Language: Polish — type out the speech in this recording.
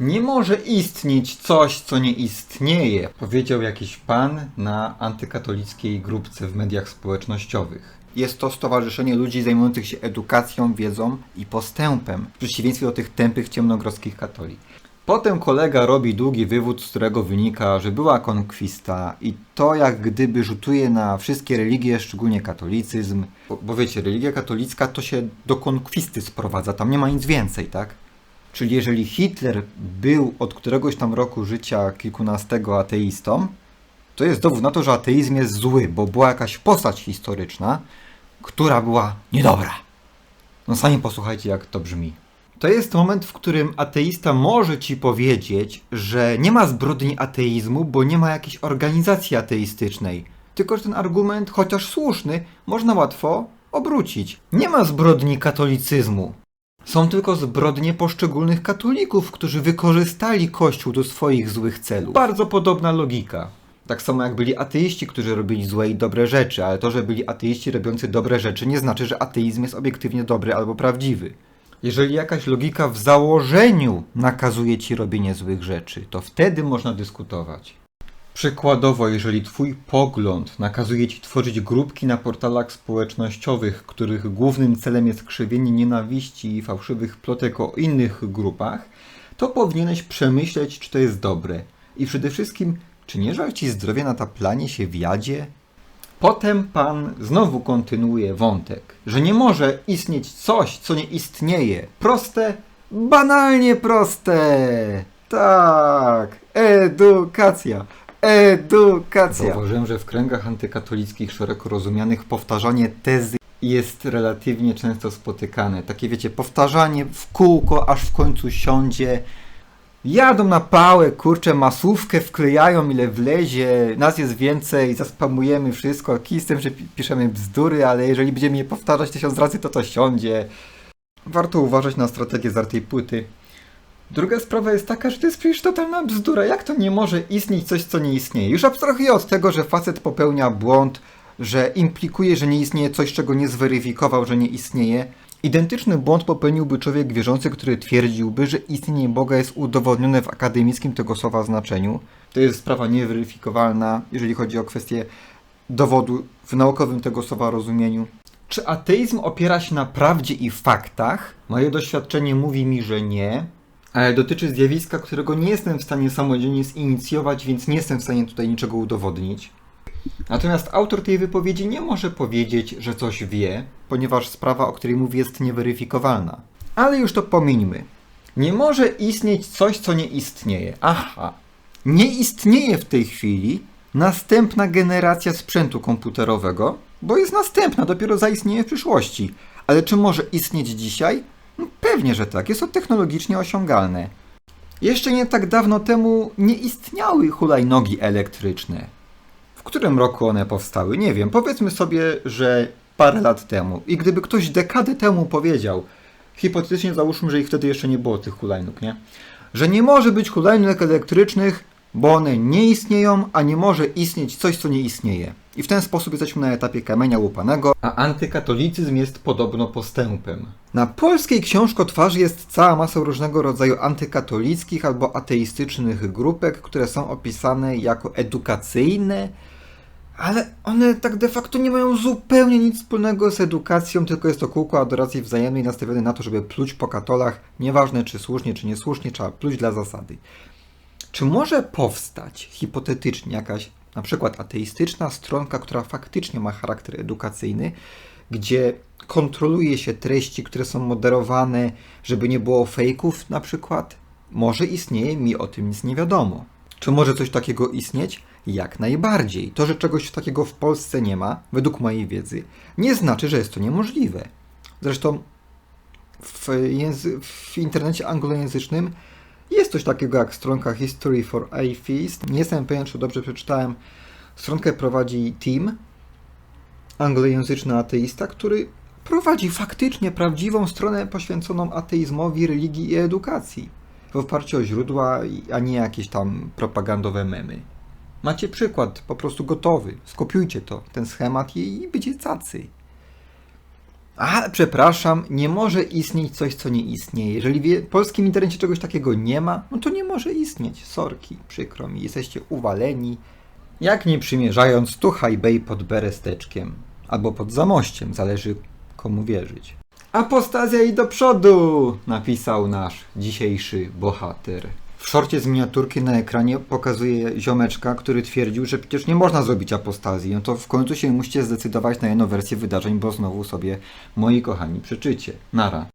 Nie może istnieć coś, co nie istnieje, powiedział jakiś pan na antykatolickiej grupce w mediach społecznościowych. Jest to stowarzyszenie ludzi zajmujących się edukacją, wiedzą i postępem, w przeciwieństwie do tych tępych, ciemnogrodzkich katoli. Potem kolega robi długi wywód, z którego wynika, że była konkwista i to jak gdyby rzutuje na wszystkie religie, szczególnie katolicyzm. Bo, bo wiecie, religia katolicka to się do konkwisty sprowadza, tam nie ma nic więcej, tak? Czyli jeżeli Hitler był od któregoś tam roku życia kilkunastego ateistą, to jest dowód na to, że ateizm jest zły, bo była jakaś postać historyczna, która była niedobra. No sami posłuchajcie, jak to brzmi. To jest moment, w którym ateista może ci powiedzieć, że nie ma zbrodni ateizmu, bo nie ma jakiejś organizacji ateistycznej. Tylko, że ten argument, chociaż słuszny, można łatwo obrócić. Nie ma zbrodni katolicyzmu. Są tylko zbrodnie poszczególnych katolików, którzy wykorzystali Kościół do swoich złych celów. Bardzo podobna logika. Tak samo jak byli ateiści, którzy robili złe i dobre rzeczy, ale to, że byli ateiści robiący dobre rzeczy, nie znaczy, że ateizm jest obiektywnie dobry albo prawdziwy. Jeżeli jakaś logika w założeniu nakazuje ci robienie złych rzeczy, to wtedy można dyskutować. Przykładowo, jeżeli Twój pogląd nakazuje Ci tworzyć grupki na portalach społecznościowych, których głównym celem jest krzywienie nienawiści i fałszywych plotek o innych grupach, to powinieneś przemyśleć, czy to jest dobre. I przede wszystkim, czy nie żal Ci zdrowia na taplanie się w jadzie? Potem pan znowu kontynuuje wątek, że nie może istnieć coś, co nie istnieje. Proste, banalnie proste. Tak, edukacja. Edukacja. Zauważyłem, że w kręgach antykatolickich szeroko rozumianych powtarzanie tezy jest relatywnie często spotykane. Takie wiecie, powtarzanie w kółko, aż w końcu siądzie. Jadą na pałę, kurczę, masówkę wklejają ile wlezie, nas jest więcej, zaspamujemy wszystko. Kij z tym, że pi- piszemy bzdury, ale jeżeli będziemy je powtarzać tysiąc razy, to to siądzie. Warto uważać na strategię zartej płyty. Druga sprawa jest taka, że to jest przecież totalna bzdura. Jak to nie może istnieć coś, co nie istnieje? Już abstrahuję od tego, że facet popełnia błąd, że implikuje, że nie istnieje coś, czego nie zweryfikował, że nie istnieje. Identyczny błąd popełniłby człowiek wierzący, który twierdziłby, że istnienie Boga jest udowodnione w akademickim tego słowa znaczeniu. To jest sprawa nieweryfikowalna, jeżeli chodzi o kwestię dowodu w naukowym tego słowa rozumieniu. Czy ateizm opiera się na prawdzie i faktach? Moje doświadczenie mówi mi, że nie, dotyczy zjawiska, którego nie jestem w stanie samodzielnie zinicjować, więc nie jestem w stanie tutaj niczego udowodnić. Natomiast autor tej wypowiedzi nie może powiedzieć, że coś wie, ponieważ sprawa, o której mówi, jest nieweryfikowalna. Ale już to pomińmy. Nie może istnieć coś, co nie istnieje. Aha. Nie istnieje w tej chwili następna generacja sprzętu komputerowego, bo jest następna, dopiero zaistnieje w przyszłości. Ale czy może istnieć dzisiaj? No, pewnie, że tak. Jest to technologicznie osiągalne. Jeszcze nie tak dawno temu nie istniały hulajnogi elektryczne. W którym roku one powstały? Nie wiem. Powiedzmy sobie, że parę lat temu. I gdyby ktoś dekadę temu powiedział, hipotetycznie załóżmy, że ich wtedy jeszcze nie było tych hulajnóg, nie? Że nie może być hulajnóg elektrycznych, bo one nie istnieją, a nie może istnieć coś, co nie istnieje. I w ten sposób jesteśmy na etapie kamienia łupanego, a antykatolicyzm jest podobno postępem. Na polskiej książkotwarzy jest cała masa różnego rodzaju antykatolickich albo ateistycznych grupek, które są opisane jako edukacyjne, ale one tak de facto nie mają zupełnie nic wspólnego z edukacją, tylko jest to kółko adoracji wzajemnej nastawione na to, żeby pluć po katolach, nieważne czy słusznie, czy niesłusznie, trzeba pluć dla zasady. Czy może powstać hipotetycznie jakaś na przykład ateistyczna stronka, która faktycznie ma charakter edukacyjny, gdzie kontroluje się treści, które są moderowane, żeby nie było fejków na przykład? Może istnieje, mi o tym nic nie wiadomo. Czy może coś takiego istnieć? Jak najbardziej. To, że czegoś takiego w Polsce nie ma, według mojej wiedzy, nie znaczy, że jest to niemożliwe. Zresztą w, w internecie anglojęzycznym jest coś takiego jak stronka History for Atheists. Nie jestem pewien, czy dobrze przeczytałem. Stronkę prowadzi Tim, anglojęzyczny ateista, który prowadzi faktycznie prawdziwą stronę poświęconą ateizmowi, religii i edukacji. W oparciu o źródła, a nie jakieś tam propagandowe memy. Macie przykład, po prostu gotowy. Skopiujcie to, ten schemat i i będziecie cacy. A, przepraszam, nie może istnieć coś, co nie istnieje. Jeżeli w polskim internecie czegoś takiego nie ma, no to nie może istnieć. Sorki, przykro mi, jesteście uwaleni. Jak nie przymierzając tu hajbej pod beresteczkiem. Albo pod zamościem, zależy komu wierzyć. Apostazja i do przodu! Napisał nasz dzisiejszy bohater. W szorcie z miniaturki na ekranie pokazuje ziomeczka, który twierdził, że przecież nie można zrobić apostazji. No to w końcu się musicie zdecydować na jedną wersję wydarzeń, bo znowu sobie, moi kochani, przeczycie. Nara.